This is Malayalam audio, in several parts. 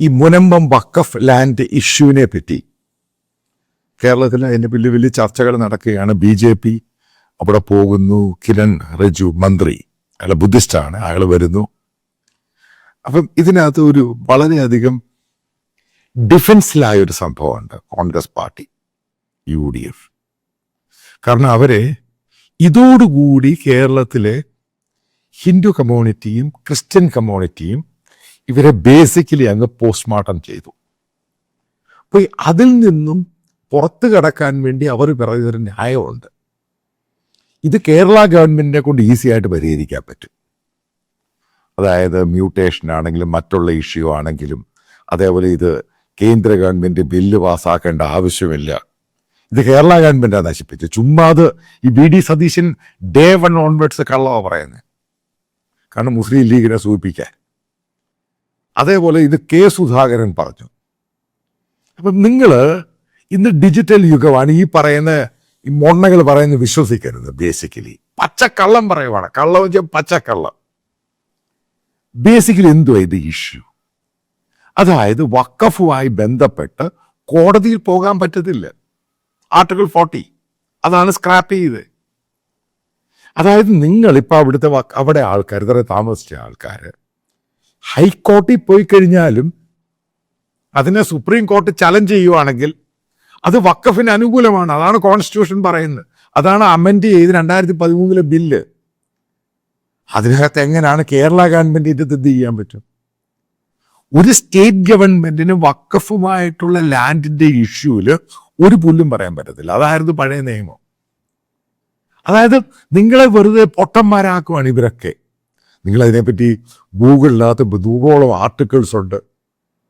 ഈ മുനമ്പം വക്കഫ് ലാൻഡ് ഇഷ്യൂവിനെ പറ്റി. കേരളത്തിൽ അതിന്റെ വലിയ വലിയ ചർച്ചകൾ നടക്കുകയാണ് ബി ജെ പി. അവിടെ പോകുന്നു കിരൺ റിജു മന്ത്രി. അയാൾ ബുദ്ധിസ്റ്റാണ് അയാൾ വരുന്നു. അപ്പം ഇതിനകത്ത് ഒരു വളരെയധികം ഡിഫൻസിലായ ഒരു സംഭവമുണ്ട് Congress party U D F. കാരണം അവരെ ഇതോടുകൂടി കേരളത്തിലെ ഹിന്ദു കമ്മ്യൂണിറ്റിയും ക്രിസ്ത്യൻ കമ്മ്യൂണിറ്റിയും ഇവരെ ബേസിക്കലി അങ്ങ് പോസ്റ്റ്മോർട്ടം ചെയ്തു. അപ്പോൾ അതിൽ നിന്നും പുറത്തു കടക്കാൻ വേണ്ടി അവർ പറയുന്നൊരു ന്യായമുണ്ട്. ഇത് കേരള ഗവൺമെന്റിനെ കൊണ്ട് ഈസി ആയിട്ട് പരിഹരിക്കാൻ പറ്റും. അതായത് മ്യൂട്ടേഷൻ ആണെങ്കിലും മറ്റുള്ള ഇഷ്യൂ ആണെങ്കിലും അതേപോലെ ഇത് കേന്ദ്ര ഗവൺമെന്റ് ബില്ല് പാസ്സാക്കേണ്ട ആവശ്യമില്ല. ഇത് കേരള ഗവൺമെന്റാണ് നശിപ്പിച്ചു. ചുമ്മാ അത് ഈ B D Satheesan day one onwards കള്ളവാ പറയുന്നത് കാരണം മുസ്ലിം ലീഗിനെ സൂചിപ്പിക്കാൻ. അതേപോലെ ഇത് കെ സുധാകരൻ പറഞ്ഞു. അപ്പം നിങ്ങൾ ഇന്ന് ഡിജിറ്റൽ യുഗമാണ് ഈ പറയുന്ന ഈ മൊണ്ണകൾ പറയുന്നത് വിശ്വസിക്കരുത് ബേസിക്കലി പച്ചക്കള്ളം പറയുവാണ്. കള്ളം വെച്ചാൽ പച്ചക്കള്ളം. ബേസിക്കലി എന്തുവാ ഇത് ഇഷ്യൂ അതായത് വക്കഫുമായി ബന്ധപ്പെട്ട് കോടതിയിൽ പോകാൻ പറ്റത്തില്ല. ആർട്ടിക്കിൾ ഫോർട്ടി അതാണ് സ്ക്രാപ്പ് ചെയ്ത് അതായത് നിങ്ങൾ ഇപ്പൊ അവിടുത്തെ അവിടെ ആൾക്കാർ ഇത്ര താമസിച്ച ആൾക്കാർ ഹൈക്കോടതി പോയി കഴിഞ്ഞാലും അതിനെ സുപ്രീം കോടതി ചലഞ്ച് ചെയ്യുവാണെങ്കിൽ അത് വക്കഫിന് അനുകൂലമാണ്. അതാണ് കോൺസ്റ്റിറ്റ്യൂഷൻ പറയുന്നത്. അതാണ് അമെൻഡ് ചെയ്ത് രണ്ടായിരത്തി പതിമൂന്നിലെ ബില്ല്. അതിനകത്ത് എങ്ങനെയാണ് കേരള ഗവൺമെന്റ് ഇത് ഇത് ചെയ്യാൻ പറ്റും? ഒരു സ്റ്റേറ്റ് ഗവൺമെന്റിന് വക്കഫുമായിട്ടുള്ള ലാൻഡിന്റെ ഇഷ്യൂൽ ഒരു പുല്ലും പറയാൻ പറ്റത്തില്ല. അതായിരുന്നു പഴയ നിയമം. അതായത് നിങ്ങളെ വെറുതെ പൊട്ടന്മാരാക്കുവാണ് ഇവരൊക്കെ. നിങ്ങൾ അതിനെപ്പറ്റി ഗൂഗിളിനകത്ത് നൂറോളം ആർട്ടിക്കിൾസ് ഉണ്ട്.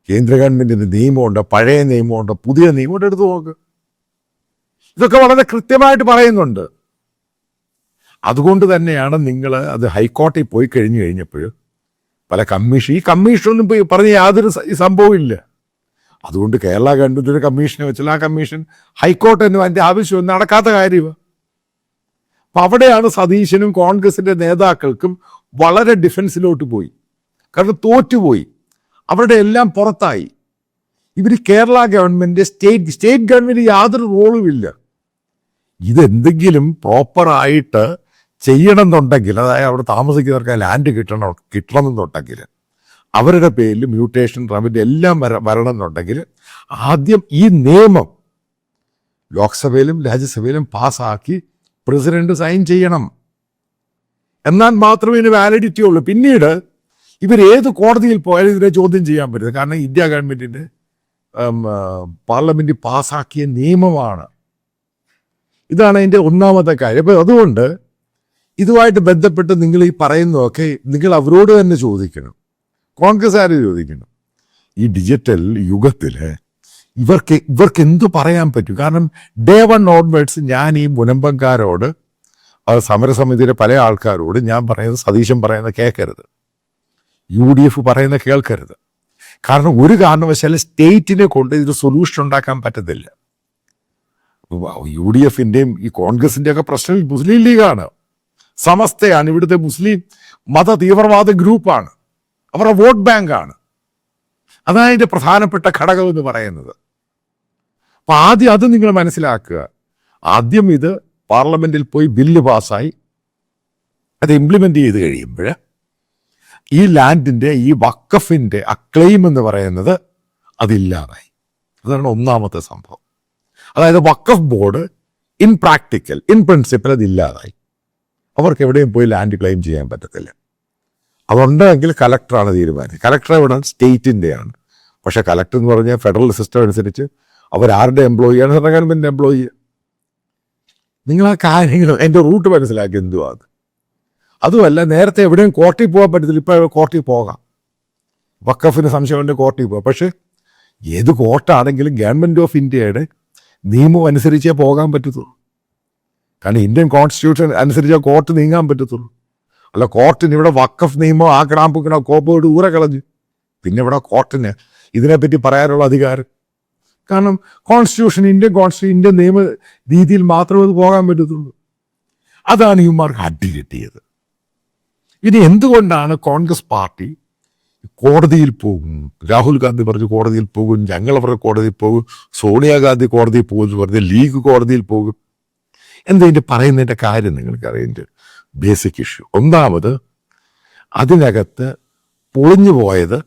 കേന്ദ്ര ഗവൺമെന്റിന്റെ നിയമമുണ്ട് പഴയ നിയമമുണ്ട് പുതിയ നിയമമുണ്ട്. എടുത്തു നോക്ക്. ഇതൊക്കെ വളരെ കൃത്യമായിട്ട് പറയുന്നുണ്ട്. അതുകൊണ്ട് തന്നെയാണ് നിങ്ങൾ അത് ഹൈക്കോടതിയിൽ പോയി കഴിഞ്ഞു കഴിഞ്ഞപ്പോൾ പല കമ്മീഷൻ ഈ കമ്മീഷനൊന്നും പോയി പറഞ്ഞ യാതൊരു സംഭവമില്ല അതുകൊണ്ട് കേരള ഗവൺമെന്റ് ഒരു കമ്മീഷനെ വെച്ചാൽ ആ കമ്മീഷൻ ഹൈക്കോടതിനും അതിന്റെ ആവശ്യം നടക്കാത്ത കാര്യമാണ് അപ്പൊ അവിടെയാണ് സതീശനും കോൺഗ്രസിന്റെ നേതാക്കൾക്കും വളരെ ഡിഫൻസിലോട്ട് പോയി. കാരണം തോറ്റുപോയി. അവരുടെ എല്ലാം പുറത്തായി. ഇവർ Kerala government state state government യാതൊരു റോളും ഇല്ല. ഇതെന്തെങ്കിലും പ്രോപ്പറായിട്ട് ചെയ്യണമെന്നുണ്ടെങ്കിൽ അതായത് അവിടെ താമസിക്കുന്നവർക്ക് ലാൻഡ് കിട്ടണം കിട്ടണമെന്നുണ്ടെങ്കിൽ അവരുടെ പേരിൽ മ്യൂട്ടേഷൻ റവന്യൂ എല്ലാം വര വരണമെന്നുണ്ടെങ്കിൽ ആദ്യം ഈ നിയമം ലോക്സഭയിലും രാജ്യസഭയിലും പാസ്സാക്കി പ്രസിഡന്റ് സൈൻ ചെയ്യണം. എന്നാൽ മാത്രമേ ഇതിന് വാലിഡിറ്റി ഉള്ളൂ. പിന്നീട് ഇവർ ഏത് കോടതിയിൽ പോയാലും ഇതിനെ ചോദ്യം ചെയ്യാൻ പറ്റില്ല. കാരണം ഇന്ത്യ ഗവൺമെന്റിന്റെ പാർലമെന്റ് പാസാക്കിയ നിയമമാണ്. ഇതാണ് അതിന്റെ ഒന്നാമത്തെ കാര്യം. അപ്പൊ അതുകൊണ്ട് ഇതുമായിട്ട് ബന്ധപ്പെട്ട് നിങ്ങൾ ഈ പറയുന്നതൊക്കെ നിങ്ങൾ അവരോട് തന്നെ ചോദിക്കണം. കോൺഗ്രസ് ആര് ചോദിക്കണം. ഈ ഡിജിറ്റൽ യുഗത്തിൽ ഇവർക്ക് ഇവർക്ക് എന്തു പറയാൻ പറ്റും? കാരണം ഡേ വൺ ഓൺവേർഡ്സ് ഞാൻ ഈ മുനമ്പങ്കാരോട് അത് സമരസമിതിയിലെ പല ആൾക്കാരോട് ഞാൻ പറയുന്നത് സതീശൻ പറയുന്നത് കേൾക്കരുത്. യു ഡി എഫ് പറയുന്നത് കേൾക്കരുത്. കാരണം ഒരു കാരണവശാലും സ്റ്റേറ്റിനെ കൊണ്ട് ഇതിന് സൊല്യൂഷൻ ഉണ്ടാക്കാൻ പറ്റത്തില്ല. യു ഡി എഫിന്റെയും ഈ കോൺഗ്രസിന്റെ ഒക്കെ പ്രശ്നം മുസ്ലിം ലീഗാണ്. സമസ്തയാണ് ഇവിടുത്തെ മുസ്ലിം മത തീവ്രവാദ ഗ്രൂപ്പാണ്. അവരുടെ വോട്ട് ബാങ്കാണ്. അതാണ് അതിന്റെ പ്രധാനപ്പെട്ട ഘടകം എന്ന് പറയുന്നത്. അപ്പൊ ആദ്യം അത് നിങ്ങൾ മനസ്സിലാക്കുക. ആദ്യം ഇത് പാർലമെന്റിൽ പോയി ബില്ല് പാസ്സായി അത് ഇംപ്ലിമെന്റ് ചെയ്ത് കഴിയുമ്പോൾ ഈ ലാൻഡിന്റെ ഈ വക്കഫിന്റെ അക്ലെയിം എന്ന് പറയുന്നത് അതില്ലാതായി. അതാണ് ഒന്നാമത്തെ സംഭവം. അതായത് വക്കഫ് board in practical in principle അത് ഇല്ലാതായി. അവർക്ക് എവിടെയും പോയി ലാൻഡ് ക്ലെയിം ചെയ്യാൻ പറ്റത്തില്ല. അതുണ്ടെങ്കിൽ കലക്ടറാണ് തീരുമാനം. കലക്ടർ എവിടെ? സ്റ്റേറ്റിന്റെയാണ് പക്ഷേ കലക്ടർ എന്ന് പറഞ്ഞാൽ ഫെഡറൽ സിസ്റ്റം അനുസരിച്ച് അവരാരുടെ എംപ്ലോയിയാണ് സെൻട്രൽ ഗവൺമെന്റ് എംപ്ലോയി നിങ്ങൾ ആ കാര്യങ്ങൾ എന്റെ റൂട്ട് മനസ്സിലാക്കി എന്തുവാ അത്? അതുമല്ല നേരത്തെ എവിടെയും കോർട്ടിൽ പോകാൻ പറ്റത്തില്ല. ഇപ്പോൾ കോർട്ടിൽ പോകാം. വക്കഫിന് സംശയമുണ്ട് കോർട്ടിൽ പോകാം. പക്ഷേ ഏത് കോർട്ടാണെങ്കിലും ഗവൺമെന്റ് ഓഫ് ഇന്ത്യയുടെ നിയമം അനുസരിച്ചേ പോകാൻ പറ്റത്തുള്ളൂ. കാരണം ഇന്ത്യൻ കോൺസ്റ്റിറ്റ്യൂഷൻ അനുസരിച്ചേ കോർട്ട് നീങ്ങാൻ പറ്റത്തുള്ളൂ. അല്ല കോർട്ടിന് ഇവിടെ വക്കഫ് നിയമം ആ ഗ്രാമ്പുക്കണ കോപ്പോട് ഊറെ കളഞ്ഞു. പിന്നെ ഇവിടെ കോർട്ടിന് ഇതിനെപ്പറ്റി പറയാനുള്ള അധികാരം? കാരണം കോൺസ്റ്റിറ്റ്യൂഷൻ ഇന്ത്യൻ കോൺസ്റ്റിറ്റ്യൂഷൻ ഇന്ത്യൻ നിയമ രീതിയിൽ മാത്രമേ അത് പോകാൻ പറ്റത്തുള്ളൂ. അതാണ് ഇവന്മാർക്ക് അടി കിട്ടിയത്. ഇനി എന്തുകൊണ്ടാണ് കോൺഗ്രസ് പാർട്ടി കോടതിയിൽ പോകും? രാഹുൽ ഗാന്ധി പറഞ്ഞു കോടതിയിൽ പോകും ഞങ്ങൾ അവരുടെ കോടതിയിൽ പോകും സോണിയാഗാന്ധി കോടതിയിൽ പോകും എന്ന് പറഞ്ഞ് ലീഗ് കോടതിയിൽ പോകും. എന്തതിന്റെ പറയുന്നതിന്റെ കാര്യം നിങ്ങൾക്ക് അറിയേണ്ട ബേസിക് ഇഷ്യൂ ഒന്നാമത് അതിനകത്ത് പൊളിഞ്ഞു പോയത്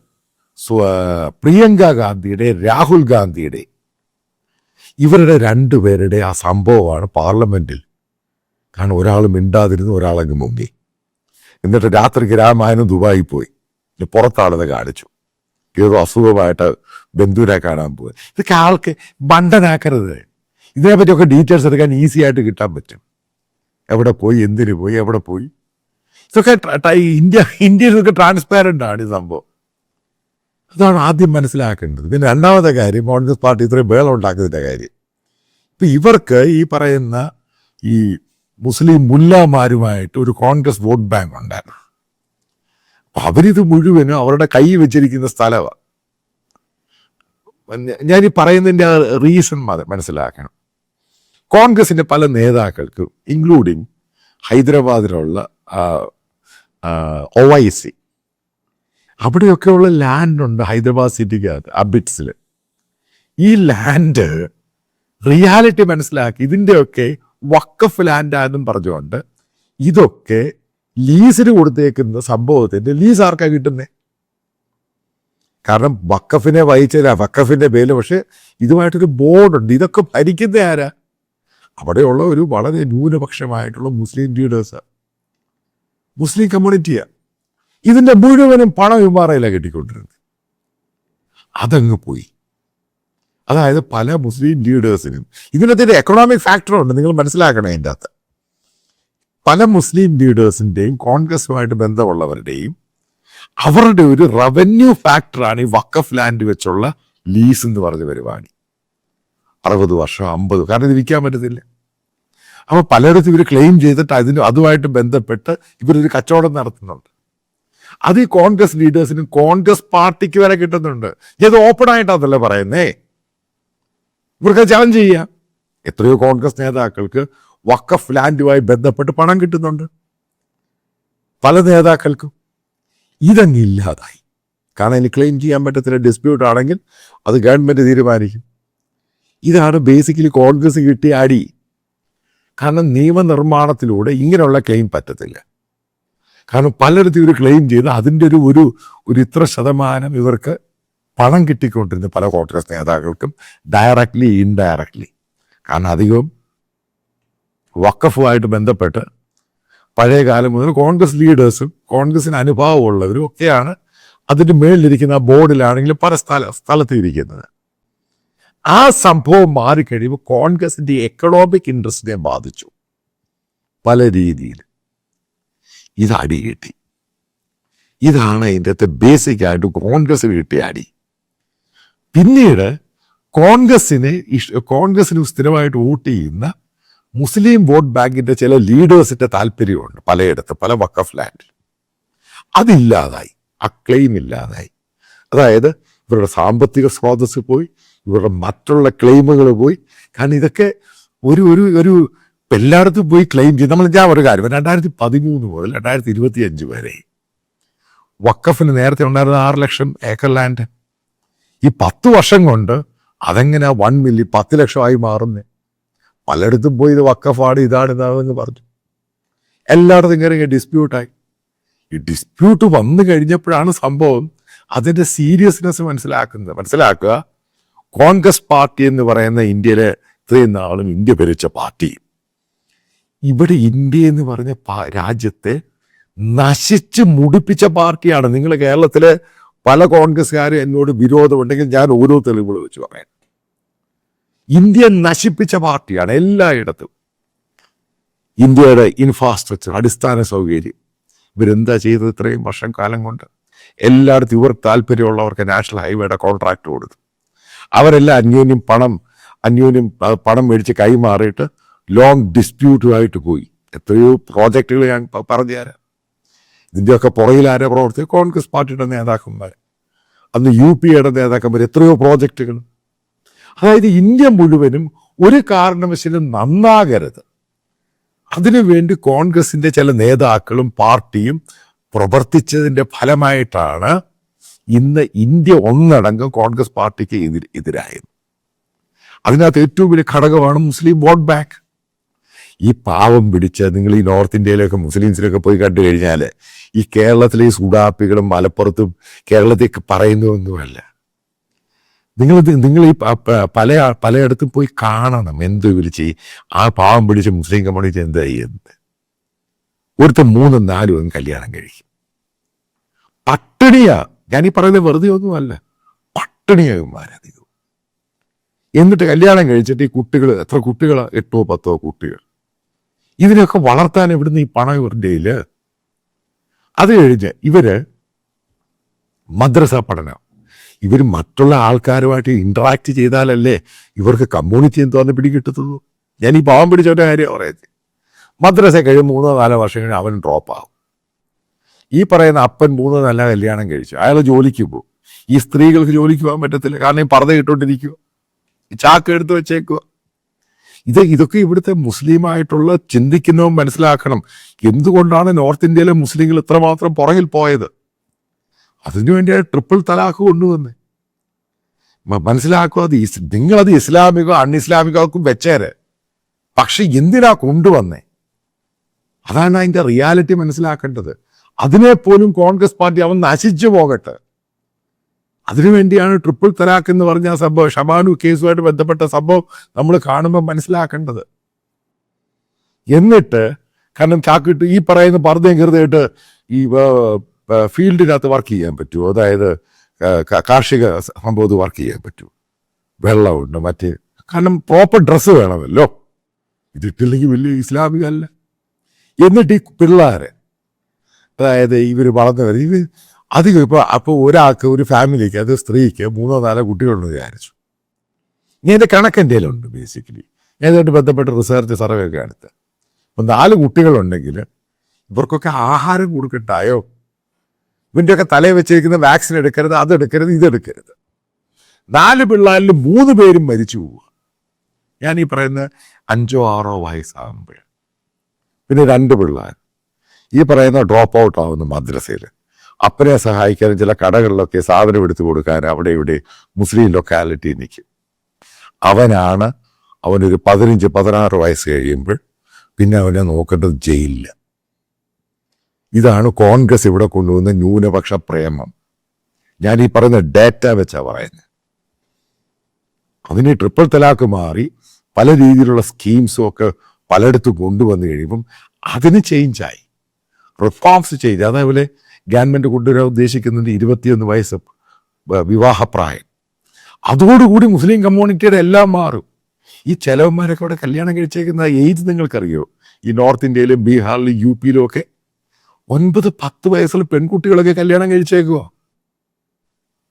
പ്രിയങ്ക ഗാന്ധിയുടെ രാഹുൽ ഗാന്ധിയുടെ ഇവരുടെ രണ്ടുപേരുടെ ആ സംഭവമാണ് പാർലമെന്റിൽ. കാരണം ഒരാൾ മിണ്ടാതിരുന്നു ഒരാളങ്ങ് മുങ്ങി. എന്നിട്ട് രാത്രിക്ക് രാമായണം ദുബായി പോയി. പുറത്താളത് കാണിച്ചു. ഏതോ അസുഖമായിട്ട് ബന്ധുവിനെ കാണാൻ പോയി. ഇതൊക്കെ ആൾക്ക് ബണ്ടനാക്കരുത് ഇതിനെപ്പറ്റിയൊക്കെ ഡീറ്റെയിൽസ് എടുക്കാൻ ഈസി ആയിട്ട് കിട്ടാൻ പറ്റും. എവിടെ പോയി എന്തിനു പോയി എവിടെ പോയി? ഇതൊക്കെ ഇന്ത്യ ഇന്ത്യയിൽ ഇതൊക്കെ ട്രാൻസ്പാരന്റ് ആണ് ഈ സംഭവം. അതാണ് ആദ്യം മനസ്സിലാക്കേണ്ടത്. പിന്നെ രണ്ടാമത്തെ കാര്യം കോൺഗ്രസ് പാർട്ടി ഇത്രയും ബേളം ഉണ്ടാക്കുന്നതിന്റെ കാര്യം. ഇപ്പം ഇവർക്ക് ഈ പറയുന്ന ഈ മുസ്ലിം മുല്ലാമാരുമായിട്ട് ഒരു കോൺഗ്രസ് വോട്ട് ബാങ്ക് ഉണ്ടായിരുന്നു. അവരിത് മുഴുവനും അവരുടെ കൈ വെച്ചിരിക്കുന്ന സ്ഥലമാണ്. ഞാൻ ഈ പറയുന്നതിന്റെ റീസൺ മനസ്സിലാക്കണം. കോൺഗ്രസിന്റെ പല നേതാക്കൾക്കും ഇൻക്ലൂഡിങ് ഹൈദരാബാദിലുള്ള ഒ ഐ സി അവിടെയൊക്കെയുള്ള ലാൻഡ് ഉണ്ട് ഹൈദരാബാദ് സിറ്റിക്കകത്ത് അബിറ്റ്സിൽ ഈ ലാൻഡ് റിയാലിറ്റി മനസ്സിലാക്കി. ഇതിന്റെയൊക്കെ വക്കഫ് ലാൻഡാണെന്നും പറഞ്ഞുകൊണ്ട് ഇതൊക്കെ ലീസിന് കൊടുത്തേക്കുന്ന സംഭവത്തിന്റെ ലീസ് ആർക്കാ കിട്ടുന്നത് കാരണം വക്കഫിനെ വഹിച്ചില്ല വക്കഫിന്റെ പേര് പക്ഷേ ഇതുമായിട്ടൊരു ബോർഡുണ്ട് ഇതൊക്കെ ഭരിക്കുന്ന ആരാ? അവിടെയുള്ള ഒരു വളരെ ന്യൂനപക്ഷമായിട്ടുള്ള മുസ്ലിം ലീഡേഴ്സാണ് മുസ്ലിം കമ്മ്യൂണിറ്റിയാ ഇതിന്റെ മുഴുവനും പണം ഇമാറയിലാണ് കിട്ടിക്കൊണ്ടിരുന്നത്. അതങ്ങ് പോയി. അതായത് പല മുസ്ലിം ലീഡേഴ്സിനും ഇതിനകത്തിന്റെ എക്കണോമിക് ഫാക്ടറുണ്ട് നിങ്ങൾ മനസ്സിലാക്കണം അതിന്റെ അകത്ത്. പല മുസ്ലിം ലീഡേഴ്സിന്റെയും കോൺഗ്രസുമായിട്ട് ബന്ധമുള്ളവരുടെയും അവരുടെ ഒരു റവന്യൂ ഫാക്ടറാണ് ഈ വക്കഫ് ലാൻഡ് വെച്ചുള്ള ലീസ് എന്ന് പറഞ്ഞ പരിപാടി. അറുപത് വർഷം അമ്പത് കാരണം ഇത് വിൽക്കാൻ പറ്റത്തില്ല. അപ്പൊ പലയിടത്തും ഇവർ ക്ലെയിം ചെയ്തിട്ട് അതിന് അതുമായിട്ട് ബന്ധപ്പെട്ട് ഇവരൊരു കച്ചവടം നടത്തുന്നുണ്ട്. അത് ഈ കോൺഗ്രസ് ലീഡേഴ്സിനും കോൺഗ്രസ് പാർട്ടിക്ക് വരെ കിട്ടുന്നുണ്ട്. ഇത് ഓപ്പൺ ആയിട്ടാണല്ലേ പറയുന്നേ. ഇവർക്ക് ചലഞ്ച് ചെയ്യാം. എത്രയോ കോൺഗ്രസ് നേതാക്കൾക്ക് വക്കഫ് ലാൻഡുമായി ബന്ധപ്പെട്ട് പണം കിട്ടുന്നുണ്ട്. പല നേതാക്കൾക്കും ഇതങ്ങ് ഇല്ലാതായി. കാരണം ഇനി ക്ലെയിം ചെയ്യാൻ പറ്റത്തില്ല ഡിസ്പ്യൂട്ട് ആണെങ്കിൽ അത് ഗവൺമെന്റ് തീരുമാനിക്കും. ഇതാണ് ബേസിക്കലി കോൺഗ്രസ് കിട്ടിയ അടി. കാരണം നിയമനിർമ്മാണത്തിലൂടെ ഇങ്ങനെയുള്ള ക്ലെയിം പറ്റത്തില്ല. കാരണം പലയിടത്തും ഇവർ ക്ലെയിം ചെയ്ത് അതിന്റെ ഒരു ഒരു ഒരു ഇത്ര ശതമാനം ഇവർക്ക് പണം കിട്ടിക്കൊണ്ടിരുന്ന പല കോൺഗ്രസ് നേതാക്കൾക്കും ഡയറക്റ്റ്ലി ഇൻഡയറക്ട്ലി കാരണം അധികവും വക്കഫുമായിട്ട് ബന്ധപ്പെട്ട് പഴയ കാലം മുതൽ കോൺഗ്രസ് ലീഡേഴ്സും കോൺഗ്രസിന് അനുഭാവമുള്ളവരും ഒക്കെയാണ് അതിന്റെ മേളിലിരിക്കുന്ന ബോർഡിലാണെങ്കിലും പല സ്ഥല സ്ഥലത്ത് ഇരിക്കുന്നത്. ആ സംഭവം മാറിക്കഴിയുമ്പോൾ കോൺഗ്രസിന്റെ എക്കണോമിക് ഇൻട്രസ്റ്റിനെ ബാധിച്ചു. പല രീതിയിൽ. ഇത് അടി കിട്ടി. ഇതാണ് അതിന്റെ അകത്ത് ബേസിക് ആയിട്ട് കോൺഗ്രസ് കിട്ടിയ അടി. പിന്നീട് കോൺഗ്രസിനെ ഇഷ് കോൺഗ്രസിന് സ്ഥിരമായിട്ട് വോട്ട് ചെയ്യുന്ന മുസ്ലിം വോട്ട് ബാങ്കിന്റെ ചില ലീഡേഴ്സിന്റെ താല്പര്യമുണ്ട് പലയിടത്ത് പല വക്കഫ് ലാൻഡിൽ. അതില്ലാതായി ആ ക്ലെയിം ഇല്ലാതായി. അതായത് ഇവരുടെ സാമ്പത്തിക സ്രോതസ് പോയി ഇവരുടെ മറ്റുള്ള ക്ലെയിമുകൾ പോയി. കാരണം ഇതൊക്കെ ഒരു ഒരു ഒരു ഇപ്പൊ എല്ലായിടത്തും പോയി ക്ലെയിം ചെയ്ത് നമ്മൾ ഞാൻ ഒരു കാര്യം രണ്ടായിരത്തി പതിമൂന്ന് മുതൽ രണ്ടായിരത്തി ഇരുപത്തി അഞ്ച് വരെ വക്കഫിന് നേരത്തെ ഉണ്ടായിരുന്ന ആറ് ലക്ഷം ഏക്കർ ലാൻഡ് ഈ പത്ത് വർഷം കൊണ്ട് അതെങ്ങനെ വൺ മില്ലി പത്ത് ലക്ഷമായി മാറുന്നേ? പലയിടത്തും പോയി ഇത് വക്കഫാണ് ഇതാണ് ഇതാണെന്ന് പറഞ്ഞു. എല്ലായിടത്തും കയറി ഡിസ്പ്യൂട്ടായി ഈ ഡിസ്പ്യൂട്ട് വന്നു കഴിഞ്ഞപ്പോഴാണ് സംഭവം അതിന്റെ സീരിയസ്നെസ് മനസ്സിലാക്കുന്നത്. മനസ്സിലാക്കുക കോൺഗ്രസ് പാർട്ടി എന്ന് പറയുന്ന ഇന്ത്യയിലെ ഇത്രയും നാളും ഇന്ത്യ ഭരിച്ച പാർട്ടി ഇവിടെ ഇന്ത്യ എന്ന് പറഞ്ഞ രാജ്യത്തെ നശിച്ച് മുടിപ്പിച്ച പാർട്ടിയാണ്. നിങ്ങൾ കേരളത്തിലെ പല കോൺഗ്രസ്സുകാരും എന്നോട് വിരോധമുണ്ടെങ്കിൽ ഞാൻ ഓരോ തെളിവുകൾ വെച്ച് പറയാം. ഇന്ത്യ നശിപ്പിച്ച പാർട്ടിയാണ് എല്ലായിടത്തും. ഇന്ത്യയുടെ ഇൻഫ്രാസ്ട്രക്ചർ അടിസ്ഥാന സൗകര്യം. ഇവരെന്താ ചെയ്തത് ഇത്രയും വർഷം കാലം കൊണ്ട്? എല്ലായിടത്തും ഇവർക്ക് താല്പര്യമുള്ളവർക്ക് നാഷണൽ ഹൈവേയുടെ കോൺട്രാക്ട് കൊടുത്തു. അവരെല്ലാം അന്യോന്യം പണം അന്യോന്യം പണം മേടിച്ച് കൈമാറിയിട്ട് ലോങ് ഡിസ്പ്യൂട്ടുമായിട്ട് പോയി. എത്രയോ പ്രോജക്റ്റുകൾ ഞാൻ പറഞ്ഞു തരാം. ഇതിന്റെയൊക്കെ പുറകിൽ ആരെ പ്രവർത്തിച്ച കോൺഗ്രസ് പാർട്ടിയുടെ നേതാക്കന്മാർ. അന്ന് യു പി എയുടെ നേതാക്കന്മാർ എത്രയോ പ്രോജക്റ്റുകൾ അതായത് ഇന്ത്യ മുഴുവനും ഒരു കാരണവശാലും നന്നാകരുത്. അതിനുവേണ്ടി കോൺഗ്രസിന്റെ ചില നേതാക്കളും പാർട്ടിയും പ്രവർത്തിച്ചതിന്റെ ഫലമായിട്ടാണ് ഇന്ന് ഇന്ത്യ ഒന്നടങ്കം കോൺഗ്രസ് പാർട്ടിക്ക് എതിരായത്. അതിനകത്ത് ഏറ്റവും വലിയ ഘടകമാണ് മുസ്ലിം വോട്ട് ബാക്ക് ഈ പാവം പിടിച്ച നിങ്ങൾ ഈ നോർത്ത് ഇന്ത്യയിലൊക്കെ മുസ്ലിംസിലൊക്കെ പോയി കണ്ടു കഴിഞ്ഞാൽ ഈ കേരളത്തിലെ ഈ സുഡാപ്പികളും മലപ്പുറത്തും കേരളത്തേക്ക് പറയുന്നതൊന്നുമല്ല. നിങ്ങൾ നിങ്ങൾ ഈ പല പലയിടത്തും പോയി കാണണം എന്ത് ഇവർ ചെയ്യും ആ പാവം പിടിച്ച മുസ്ലിം കമ്മ്യൂണിറ്റി എന്താ ചെയ്യുന്നത്? ഒരുത്തൻ മൂന്നും നാലും ഒന്നും കല്യാണം കഴിക്കും. പട്ടിണിയാ. ഞാൻ ഈ പറയുന്നത് വെറുതെ ഒന്നുമല്ല. പട്ടിണിയാകുമാരധികം എന്നിട്ട് കല്യാണം കഴിച്ചിട്ട് ഈ കുട്ടികൾ എത്ര കുട്ടികളാ? എട്ടോ പത്തോ കുട്ടികൾ. ഇതിനൊക്കെ വളർത്താൻ ഇവിടുന്ന് ഈ പണം ഇല്ല അത് കഴിഞ്ഞ് ഇവർ മദ്രസ പഠനം. ഇവർ മറ്റുള്ള ആൾക്കാരുമായിട്ട് ഇന്ററാക്ട് ചെയ്താലല്ലേ ഇവർക്ക് കമ്മ്യൂണിറ്റി എന്തോന്ന് പിടികിട്ടത്തുള്ളൂ. ഞാൻ ഈ പാവം പിടിച്ചവന്റെ കാര്യം പറയുന്നത് മദ്രസ കഴിഞ്ഞ് മൂന്നോ നാലോ വർഷം കഴിഞ്ഞ് അവൻ ഡ്രോപ്പ് ആവും. ഈ പറയുന്ന അപ്പൻ മൂന്നോ നല്ല കല്യാണം കഴിച്ചു. അയാൾ ജോലിക്ക് പോകും. ഈ സ്ത്രീകൾക്ക് ജോലിക്ക് പോകാൻ പറ്റത്തില്ല. കാരണം ഈ പറഞ്ഞ ഇട്ടുകൊണ്ടിരിക്കുക ചാക്ക് എടുത്ത് വെച്ചേക്കുക ഇത് ഇതൊക്കെ ഇവിടുത്തെ മുസ്ലിമായിട്ടുള്ള ചിന്തിക്കുന്നതും മനസ്സിലാക്കണം. എന്തുകൊണ്ടാണ് നോർത്ത് ഇന്ത്യയിലെ മുസ്ലിങ്ങൾ ഇത്രമാത്രം പുറകിൽ പോയത്? അതിനുവേണ്ടി ട്രിപ്പിൾ തലാഖ് കൊണ്ടുവന്ന്. മനസ്സിലാക്കുക അത് നിങ്ങളത് ഇസ്ലാമികോ അൺ ഇസ്ലാമികോക്കും വെച്ചേരെ. പക്ഷെ എന്തിനാ കൊണ്ടുവന്നേ? അതാണ് അതിന്റെ റിയാലിറ്റി മനസ്സിലാക്കേണ്ടത്. അതിനെപ്പോലും കോൺഗ്രസ് പാർട്ടി അവൻ നശിച്ചു പോകട്ടെ. അതിനുവേണ്ടിയാണ് ട്രിപ്പിൾ തലാഖ് എന്ന് പറഞ്ഞ സംഭവം ഷമാനു കേസുമായിട്ട് ബന്ധപ്പെട്ട സംഭവം നമ്മൾ കാണുമ്പോൾ മനസ്സിലാക്കേണ്ടത്. എന്നിട്ട് കാരണം ചാക്കിട്ട് ഈ പറയുന്ന പർദ്ദയും കരുതായിട്ട് ഈ ഫീൽഡിനകത്ത് വർക്ക് ചെയ്യാൻ പറ്റുമോ? അതായത് കാർഷിക സംഭവത്ത് വർക്ക് ചെയ്യാൻ പറ്റുമോ? വെള്ളമുണ്ട്? മറ്റ് കാരണം പ്രോപ്പർ ഡ്രസ്സ് വേണമല്ലോ. ഇതിട്ടില്ലെങ്കിൽ വലിയ ഇസ്ലാമികല്ല. എന്നിട്ട് ഈ പിള്ളേരെ അതായത് ഇവർ വളർന്നവർ ഇവർ അധികം ഇപ്പോൾ അപ്പോൾ ഒരാൾക്ക് ഒരു ഫാമിലിക്ക് അത് സ്ത്രീക്ക് മൂന്നോ നാലോ കുട്ടികളുണ്ടെന്ന് വിചാരിച്ചു. ഇനി എന്റെ കണക്ക് എന്റെ ഉണ്ട് ബേസിക്കലി ഏതായിട്ട് ബന്ധപ്പെട്ട റിസർച്ച് സർവേ ഒക്കെ എടുത്ത്. അപ്പം നാല് കുട്ടികളുണ്ടെങ്കിൽ ഇവർക്കൊക്കെ ആഹാരം കൊടുക്കട്ടായോ ഇവന്റെയൊക്കെ തലയിൽ വെച്ചിരിക്കുന്ന വാക്സിൻ എടുക്കരുത് അത് എടുക്കരുത് ഇതെടുക്കരുത് നാല് പിള്ളേരിൽ മൂന്ന് പേരും മരിച്ചു പോവുക. ഞാൻ ഈ പറയുന്ന അഞ്ചോ ആറോ വയസ്സാകുമ്പോൾ പിന്നെ രണ്ട് പിള്ളേർ. ഈ പറയുന്ന ഡ്രോപ്പ് ഔട്ട് ആവുന്ന മദ്രസയിൽ അപ്പനെ സഹായിക്കാനും ചില കടകളിലൊക്കെ സാധനം എടുത്തു കൊടുക്കാൻ അവിടെ ഇവിടെ മുസ്ലിം ലൊക്കാലിറ്റി നിൽക്കും. അവനാണ് അവനൊരു പതിനഞ്ച് പതിനാറ് വയസ്സ് കഴിയുമ്പോൾ പിന്നെ അവനെ നോക്കേണ്ടത് ജയിലില്ല. ഇതാണ് കോൺഗ്രസ് ഇവിടെ കൊണ്ടുവന്ന ന്യൂനപക്ഷ പ്രേമം. ഞാൻ ഈ പറയുന്ന ഡാറ്റ വെച്ചാ പറയുന്നത്. അതിന് ട്രിപ്പിൾ തലാക്ക് മാറി പല രീതിയിലുള്ള സ്കീംസും ഒക്കെ പലയിടത്തും കൊണ്ടുവന്നു കഴിയുമ്പം അതിന് ചേഞ്ചായി റിഫോംസ് ചെയ്ത് അതേപോലെ ഗവൺമെന്റ് കൊണ്ടുവരാൻ ഉദ്ദേശിക്കുന്നത് ഇരുപത്തിയൊന്ന് വയസ്സ് വിവാഹപ്രായം. അതോടുകൂടി മുസ്ലിം കമ്മ്യൂണിറ്റിയുടെ എല്ലാം മാറും. ഈ ചെലവന്മാരൊക്കെ അവിടെ കല്യാണം കഴിച്ചേക്കുന്ന ഏജ് നിങ്ങൾക്കറിയോ? ഈ നോർത്ത് ഇന്ത്യയിലും ബീഹാറിലും യു പിയിലും ഒക്കെ ഒൻപത് പത്ത് വയസ്സുള്ള പെൺകുട്ടികളൊക്കെ കല്യാണം കഴിച്ചേക്കുക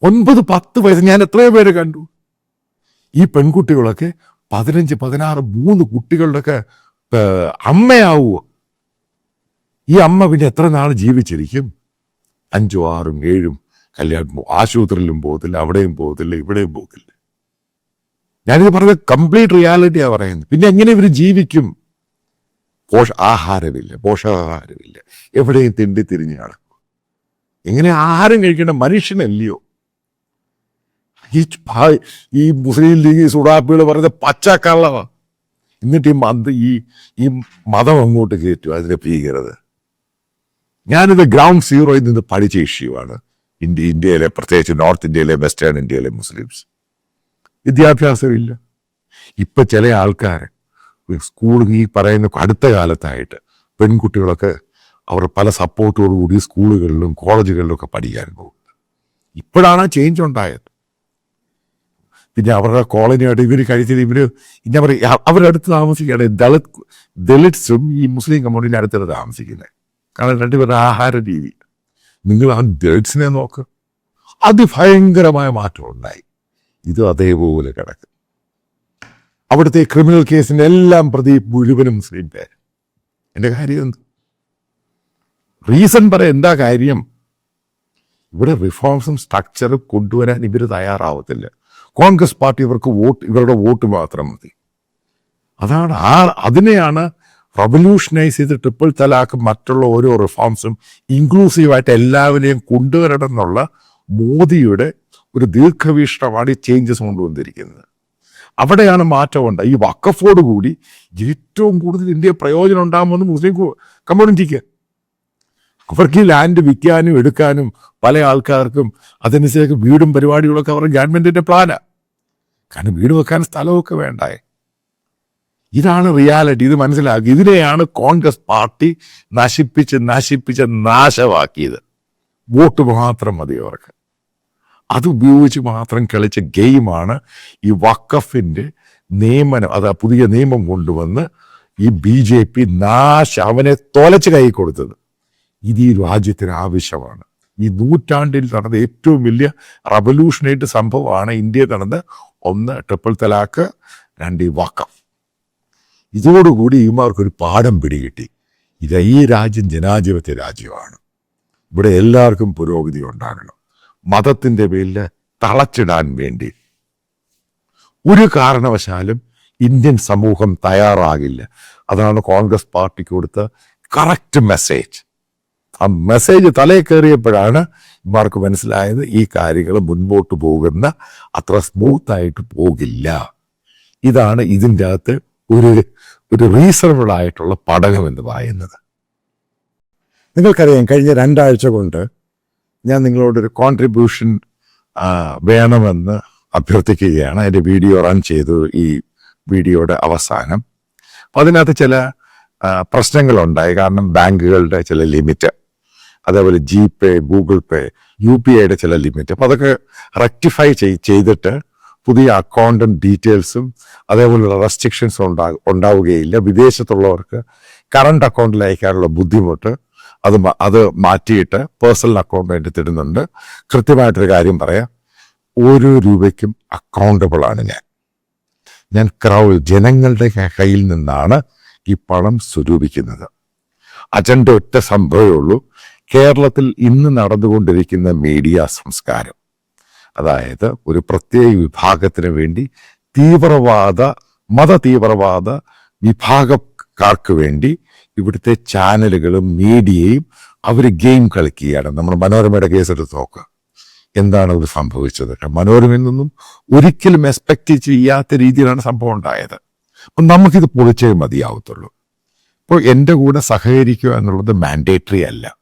ഒൻപത് പത്ത് വയസ്സ് ഞാൻ എത്രയോ പേര് കണ്ടു. ഈ പെൺകുട്ടികളൊക്കെ പതിനഞ്ച് പതിനാറ് മൂന്ന് കുട്ടികളുടെയൊക്കെ അമ്മയാവുമോ ഈ അമ്മ പിന്നെ എത്ര നാൾ ജീവിച്ചിരിക്കും? അഞ്ചോ ആറും ഏഴും കല്യാണം ആശുപത്രിയിലും പോകത്തില്ല അവിടെയും പോകത്തില്ല ഇവിടെയും പോകത്തില്ല. ഞാനിത് പറഞ്ഞ കംപ്ലീറ്റ് റിയാലിറ്റിയാ പറയുന്നത്. പിന്നെ എങ്ങനെ ഇവർ ജീവിക്കും? പോഷ ആഹാരമില്ല പോഷകാഹാരമില്ല. എവിടെയും തിണ്ടി തിരിഞ്ഞ് നടക്കും. എങ്ങനെ ആഹാരം കഴിക്കേണ്ട മനുഷ്യനല്ലയോ? ഈ ഈ മുസ്ലിം ലീഗ് സുഡാപ്പികൾ പറയുന്നത് പച്ചക്കള്ളവാ. എന്നിട്ട് ഈ മന്ത് ഈ ഈ മതം അങ്ങോട്ട് കയറ്റും അതിന്റെ ഭീകരത. ഞാനിത് ഗ്രൗണ്ട് സീറോയിൽ നിന്ന് പഠിച്ച ഇഷ്യൂ ആണ്. ഇന്ത്യ ഇന്ത്യയിലെ പ്രത്യേകിച്ച് നോർത്ത് ഇന്ത്യയിലെ വെസ്റ്റേൺ ഇന്ത്യയിലെ മുസ്ലിംസ് വിദ്യാഭ്യാസം ഇല്ല ഇപ്പം ചില ആൾക്കാർ സ്കൂൾ ഈ പറയുന്ന അടുത്ത കാലത്തായിട്ട് പെൺകുട്ടികളൊക്കെ അവർ പല സപ്പോർട്ടോടുകൂടി സ്കൂളുകളിലും കോളേജുകളിലും ഒക്കെ പഠിക്കാൻ പോകുന്നത്. ഇപ്പോഴാണ് ചേഞ്ച് ഉണ്ടായത്. പിന്നെ അവരുടെ കോളനിയായിട്ട് ഇവർ കഴിച്ചത് ഇവർ ഞാൻ പറയും അവരടുത്ത് താമസിക്കുകയാണ് ദളിത് ദളിറ്റ്സും ഈ മുസ്ലിം കമ്മ്യൂണിറ്റിന്റെ അടുത്താണ് താമസിക്കുന്നത്. കാരണം രണ്ടുപേരുടെ ആഹാര രീതി. നിങ്ങൾ ആ ദളിറ്റ്സിനെ നോക്ക്. അതിഭയങ്കരമായ മാറ്റം ഉണ്ടായി. ഇത് അതേപോലെ കിടക്കും. അവിടുത്തെ ക്രിമിനൽ കേസിന്റെ എല്ലാം പ്രതി മുഴുവനും മുസ്ലിം എന്റെ കാര്യം എന്ത്? റീസൺ പറ എന്താ കാര്യം? ഇവിടെ റിഫോംസും സ്ട്രക്ചറും കൊണ്ടുവരാൻ ഇവർ തയ്യാറാവത്തില്ല. കോൺഗ്രസ് പാർട്ടി ഇവർക്ക് വോട്ട് ഇവരുടെ വോട്ട് മാത്രം മതി. അതാണ് ആ അതിനെയാണ് റവല്യൂഷനൈസ് ചെയ്ത് ട്രിപ്പിൾ തലാക്ക് മറ്റുള്ള ഓരോ റിഫോംസും ഇൻക്ലൂസീവായിട്ട് എല്ലാവരെയും കൊണ്ടുവരണം എന്നുള്ള മോദിയുടെ ഒരു ദീർഘവീക്ഷണമാണ് ഈ ചേഞ്ചസ് കൊണ്ടുവന്നിരിക്കുന്നത്. അവിടെയാണ് മാറ്റം ഉണ്ട് ഈ വക്കഫോട് കൂടി ഏറ്റവും കൂടുതൽ ഇന്ത്യ പ്രയോജനം ഉണ്ടാകുമെന്ന് മുസ്ലിം കമ്മ്യൂണിറ്റിക്ക് അവർക്ക് ഈ ലാൻഡ് വിൽക്കാനും എടുക്കാനും പല ആൾക്കാർക്കും അതനുസരിച്ച് വീടും പരിപാടികളൊക്കെ അവരുടെ ഗവൺമെന്റിന്റെ പ്ലാനാണ് കാരണം വീട് വെക്കാൻ സ്ഥലമൊക്കെ വേണ്ടായേ. ഇതാണ് റിയാലിറ്റി ഇത് മനസ്സിലാക്കി. ഇതിനെയാണ് കോൺഗ്രസ് പാർട്ടി നശിപ്പിച്ച് നശിപ്പിച്ച് നാശമാക്കിയത്. വോട്ട് മാത്രം മതി അവർക്ക്. അത് ഉപയോഗിച്ച് മാത്രം കളിച്ച ഗെയിമാണ് ഈ വക്കഫിന്റെ നിയമനം അത് പുതിയ നിയമം കൊണ്ടുവന്ന് ഈ ബി ജെ പി നാശ അവനെ തോലച്ച് കൈ കൊടുത്തത്. ഇത് ഈ രാജ്യത്തിന് ആവശ്യമാണ്. ഈ നൂറ്റാണ്ടിൽ നടന്ന ഏറ്റവും വലിയ റവല്യൂഷനേറ്റ് സംഭവമാണ് ഇന്ത്യയിൽ നടന്ന ഒന്ന് ട്രിപ്പിൾ തലാക്ക് രണ്ട് ഈ വക്കഫ് ഇതോടുകൂടി ഇവന്മാർക്കൊരു പാഠം പിടികിട്ടി. ഇത് ഈ രാജ്യം ജനാധിപത്യ രാജ്യമാണ്. ഇവിടെ എല്ലാവർക്കും പുരോഗതി ഉണ്ടാകണം. മതത്തിന്റെ പേരിൽ തളച്ചിടാൻ വേണ്ടി. ഒരു കാരണവശാലും ഇന്ത്യൻ സമൂഹം തയ്യാറാകില്ല. അതാണ് കോൺഗ്രസ് പാർട്ടിക്ക് കൊടുത്ത കറക്റ്റ് മെസ്സേജ്. ആ മെസ്സേജ് തലയിൽ കയറിയപ്പോഴാണ് ഇവർക്ക് മനസ്സിലായത് ഈ കാര്യങ്ങൾ മുൻപോട്ട് പോകുന്ന അത്ര സ്മൂത്തായിട്ട് പോകില്ല. ഇതാണ് ഇതിന്റെ അകത്ത് ഒരു ഒരു റീസണബിൾ ആയിട്ടുള്ള പഠനം എന്ന് പറയുന്നത്. നിങ്ങൾക്കറിയാം കഴിഞ്ഞ രണ്ടാഴ്ച കൊണ്ട് ഞാൻ നിങ്ങളോടൊരു കോൺട്രിബ്യൂഷൻ വേണമെന്ന് അഭ്യർത്ഥിക്കുകയാണ്. എന്റെ വീഡിയോ റൺ ചെയ്തു ഈ വീഡിയോയുടെ അവസാനം. അപ്പം അതിനകത്ത് ചില പ്രശ്നങ്ങളുണ്ടായി. കാരണം ബാങ്കുകളുടെ ചില ലിമിറ്റ് അതേപോലെ G Pay Google Pay U P ഐയുടെ ചില ലിമിറ്റ് അപ്പോൾ അതൊക്കെ റെക്ടിഫൈ ചെയ്തിട്ട് പുതിയ അക്കൗണ്ടും ഡീറ്റെയിൽസും അതേപോലുള്ള റെസ്ട്രിക്ഷൻസും ഉണ്ടാ ഉണ്ടാവുകയില്ല. വിദേശത്തുള്ളവർക്ക് കറണ്ട് അക്കൗണ്ടിൽ അയക്കാനുള്ള ബുദ്ധിമുട്ട് അത് അത് മാറ്റിയിട്ട് പേഴ്സണൽ അക്കൗണ്ട് എടുത്തിടുന്നുണ്ട് കൃത്യമായിട്ടൊരു കാര്യം പറയാം. ഓരോ രൂപയ്ക്കും അക്കൗണ്ടബിൾ ആണ് ഞാൻ. ഞാൻ ക്രൗ ജനങ്ങളുടെ കയ്യിൽ നിന്നാണ് ഈ പണം സ്വരൂപിക്കുന്നത്. അജണ്ട ഒറ്റ സംഭവമേ ഉള്ളൂ. കേരളത്തിൽ ഇന്ന് നടന്നുകൊണ്ടിരിക്കുന്ന മീഡിയ സംസ്കാരം. അതായത് ഒരു പ്രത്യേക വിഭാഗത്തിന് വേണ്ടി തീവ്രവാദ മത തീവ്രവാദ വിഭാഗക്കാർക്ക് വേണ്ടി ഇവിടുത്തെ ചാനലുകളും മീഡിയയും അവർ ഗെയിം കളിക്കുകയാണ്. നമ്മൾ മനോരമയുടെ കേസ് എടുത്ത് നോക്കുക എന്താണ് അത് സംഭവിച്ചത്? മനോരമയിൽ നിന്നും ഒരിക്കലും എക്സ്പെക്ട് ചെയ്യാത്ത രീതിയിലാണ് സംഭവം ഉണ്ടായത്. അപ്പം നമുക്കിത് പൊളിച്ചേ മതിയാവത്തുള്ളൂ. ഇപ്പോൾ എന്റെ കൂടെ സഹകരിക്കുക എന്നുള്ളത് മാൻഡേറ്ററി അല്ല.